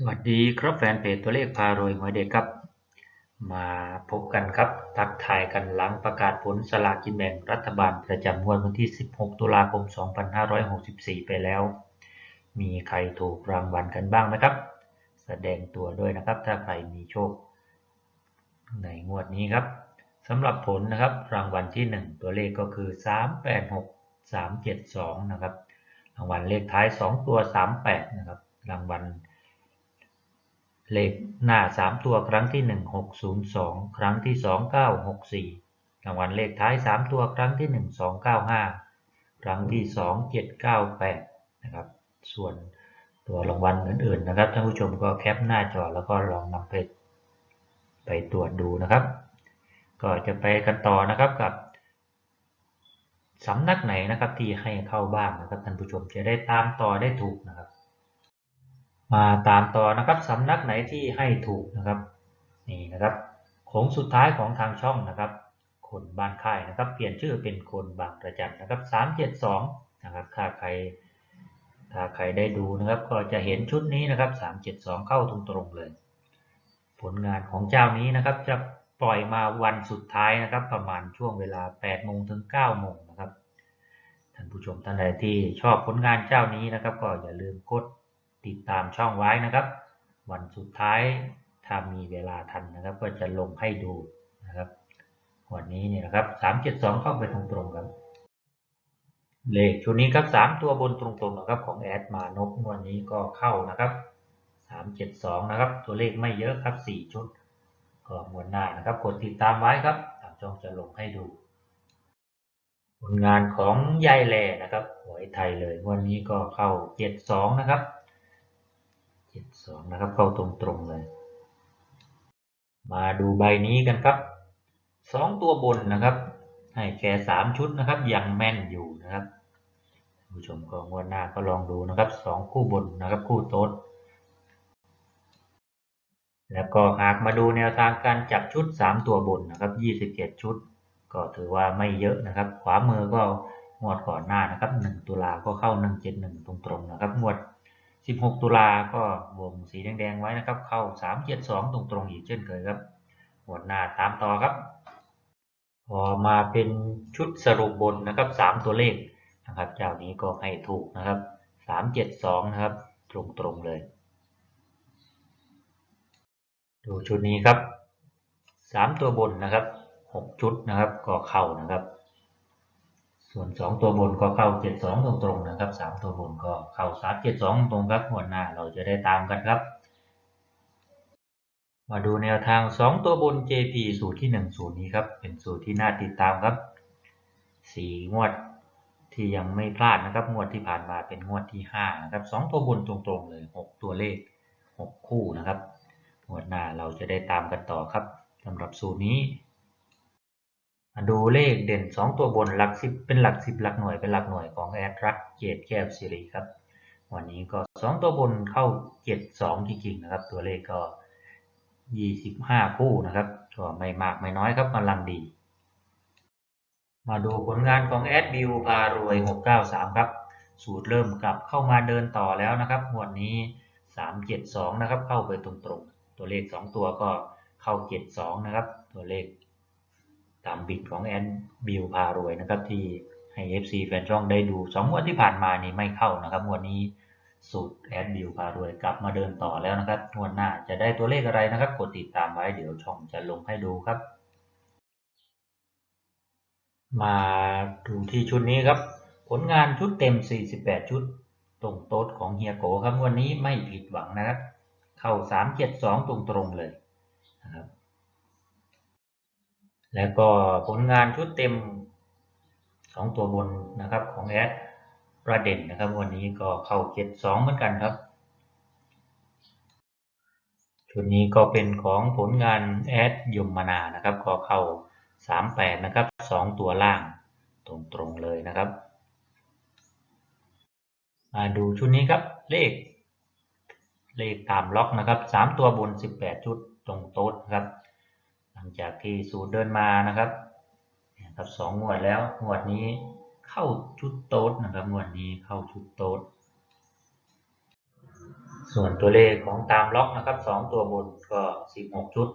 สวัสดีครับแฟนเพจตัวเลขพารวยหวยเด็กครับ มาพบกันครับ ทักทายกันหลังประกาศผลสลากกินแบ่งรัฐบาลประจำงวดวันที่ 16 ตุลาคม 2564 ไปแล้ว มีใครถูกรางวัลกันบ้างนะครับ แสดงตัวด้วยนะครับ ถ้าใครมีโชค ในงวดนี้ครับสำหรับผลนะครับรางวัลที่ 1 ตัวเลขก็คือ 386 372 นะครับ รางวัลเลขท้าย 2 ตัว 38 นะครับ รางวัล เลขหน้า3ตัวครั้งที่1602ครั้งที่2964รางวัลเลขท้าย3ตัวครั้งที่1295ครั้งที่2798นะครับ ส่วนตัวรางวัลอื่นๆนะครับท่านผู้ชมก็แคปหน้าจอแล้วก็ลองนำไปไปตรวจดูนะครับ ก็จะไปกันต่อนะครับกับสำนักไหนนะครับที่ให้เข้าบ้างนะครับท่านผู้ชมจะได้ตามต่อได้ถูกนะครับ มาตามต่อนะครับสำนักไหนที่ให้ถูกนะครับนี่นะครับโค้งสุดท้ายของทางช่องนะครับ คนบ้านค่ายนะครับ เปลี่ยนชื่อเป็นคนบางประจันนะครับ372นะครับถ้าใครถ้าใครได้ดูนะครับ ก็จะเห็นชุดนี้นะครับ 372 เข้าตรงๆเลย ผลงานของเจ้านี้นะครับ จะปล่อยมาวันสุดท้ายนะครับ ประมาณช่วงเวลา8โมงถึง9โมงนะครับท่านผู้ชมท่านใดที่ชอบผลงานเจ้านี้นะครับ ก็อย่าลืมกด ติดตามช่องไว้นะครับ วันสุดท้ายถ้ามีเวลาทันนะครับ ก็จะลงให้ดูนะครับวันนี้เนี่ยนะครับ372เข้าไปตรงๆครับเลขชุดนี้ครับ3ตัวบนตรงๆนะครับของแอดมานกวันนี้ก็เข้านะครับ372นะครับ ตัวเลขไม่เยอะครับ4ชุดก็มวนหน้านะครับ กดติดตามไว้ครับทางช่องจะลงให้ดู ผลงานของยายแหล่นะครับหวยไทยเลยวันนี้ก็เข้า72นะครับ 72นะครับ เข้าตรงๆเลย มาดูใบนี้กันครับ2ตัวบนนะครับ ให้แค่3ชุดนะครับ ยังแม่นอยู่นะครับผู้ชมก็งวดหน้าก็ลองดูนะครับ2คู่บนนะครับ คู่โต๊ดแล้วก็หากมาดูแนวทางการจับชุด 3 ตัวบนนะครับ27ชุด ก็ถือว่าไม่เยอะนะครับ ขวามือก็งวดก่อนหน้านะครับ 1 ตุลาก็เข้า 171 ตรงๆนะครับงวด 16 ตุลาก็วงสีแดงๆไว้นะครับ เข้า 372 ตรงๆอีกเช่นเคยครับงวดหน้าตามต่อครับ พอมาเป็นชุดสรุปบนนะครับ 3 ตัวเลขนะครับ เจ้านี้ก็ให้ถูกนะครับ 372 นะครับ ตรงๆเลย ดูชุดนี้ครับ 3 ตัวบนนะครับ 6 ชุดนะครับ ก็เข้านะครับ ส่วน 2 ตัวบนก็เข้า 72 ตรงๆนะครับ 3 ตัวบนก็เข้า 372 ตรงครับหัวหน้าเราจะได้ตามกันครับมาดูแนวทาง 2 ตัวบน JP สูตรที่ 1 สูตรนี้ครับ เป็นสูตรที่น่าติดตามครับ 4 งวดที่ยังไม่พลาดนะครับ งวดที่ผ่านมาเป็นงวดที่5นะครับ 2 ตัวบนตรงๆเลย 6 ตัวเลข 6 คู่นะครับ งวดหน้าเราจะได้ตามกันต่อครับสำหรับสูตรนี้ ดูเลขเด่น 2 ตัวบนหลัก10เป็นหลัก10หลักหน่วยเป็นหลักหน่วยของแอดรักเจดแก้วสิริครับ วันนี้ก็ 2 ตัวบนเข้า 72 จริงๆนะครับ ตัวเลขก็ 25 คู่นะครับก็ไม่มากไม่น้อยครับกำลังดี มาดูผลงานของแอดบิวพารวย 693 ครับ สูตรเริ่มกลับเข้ามาเดินต่อแล้วนะครับวดนี้ 372 นะครับ เข้าไปตรงๆ ตัวเลข 2 ตัวก็เข้า 72 นะครับ ตัวเลขามบิดของแอนบิวพารวยนะครับที่ให้ FC แฟนช่องได้ดู2งวดที่ผ่านมานี่ไม่เข้านะครับงวดนี้สูตรแอดบิวพารวยกลับมาเดินต่อแล้วนะครับงวดหน้าจะได้ตัวเลขอะไรนะครับกดติดตามไว้เดี๋ยวช่องจะลงให้ดูครับ มาดูที่ชุดนี้ครับ ผลงานชุดเต็ม 48 ชุด ตรงโต๊ดของเฮียโกครับวันนี้ไม่ผิดหวังนะครับ เข้า 372 ตรงๆเลยนะครับ แล้วก็ผลงานชุดเต็ม 2 ตัวบนนะครับของแอดประเด็นนะครับวันนี้ก็เข้า72เหมือนกันครับ ชุดนี้ก็เป็นของผลงานแอดยมนานะครับ ก็เข้า 38 นะครับ 2 ตัวล่างตรงๆเลยนะครับ มาดูชุดนี้ครับเลข เลขตามล็อกนะครับ 3 ตัวบน 18 ชุดตรงโต๊ดนะครับ ลังจากที่สูตรเดินมานะครับครับสองงวดแล้วงวดนี้เข้าชุดโต๊ดนะครับงวดนี้เข้าชุดโต๊ดส่วนตัวเลขของตามล็อกนะครับสองตัวบนก็ 16 ชุด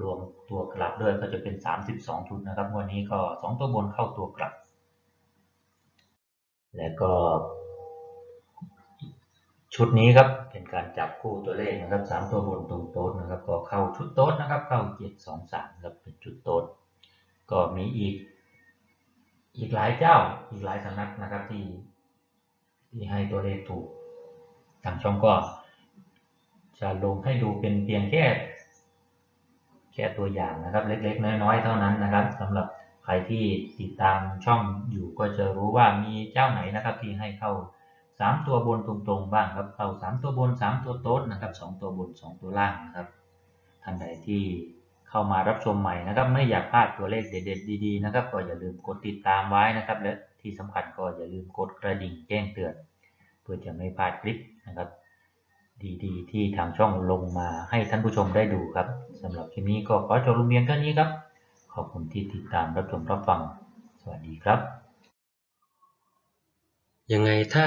รวมตัวกลับด้วยก็จะเป็น 32 ชุดนะครับงวันนี้ก็ 2 ตัวบนเข้าตัวกลับ แล้วก็ ชุดนี้ครับเป็นการจับคู่ตัวเลขนะครับสามตัวบนตรงโต๊ดนะครับ ก็เข้าชุดโต๊ดนะครับ เข้าเจ็ดสองสามครับเป็นชุดโต๊ดก็มีอีก อีกหลายเจ้าอีกหลายสำนักนะครับที่ที่ให้ตัวเลขถูกทางช่องก็จะลงให้ดูเป็นเพียงแค่แค่ตัวอย่างนะครับ เล็ก ๆ น้อยๆเท่านั้นนะครับสำหรับใครที่ติดตามช่องอยู่ก็จะรู้ว่ามีเจ้าไหนนะครับที่ให้เข้า สามตัวบนตรงๆบ้างครับ เข้าสามตัวบนสามตัวโต๊ดนะครับสองตัวบนสองตัวล่างนะครับ ท่านใดที่เข้ามารับชมใหม่นะครับ ไม่อยากพลาดตัวเลขเด็ดๆดีๆนะครับ ก็อย่าลืมกดติดตามไว้นะครับ และที่สำคัญก็อย่าลืมกดกระดิ่งแจ้งเตือน เพื่อจะไม่พลาดคลิปนะครับ ดีๆ ที่ทางช่องลงมาให้ท่านผู้ชมได้ดูครับสำหรับคลิปนี้ก็ขอจบลงเพียงเท่านี้ครับ ขอบคุณที่ติดตามรับชมรับฟัง สวัสดีครับยังไงถ้า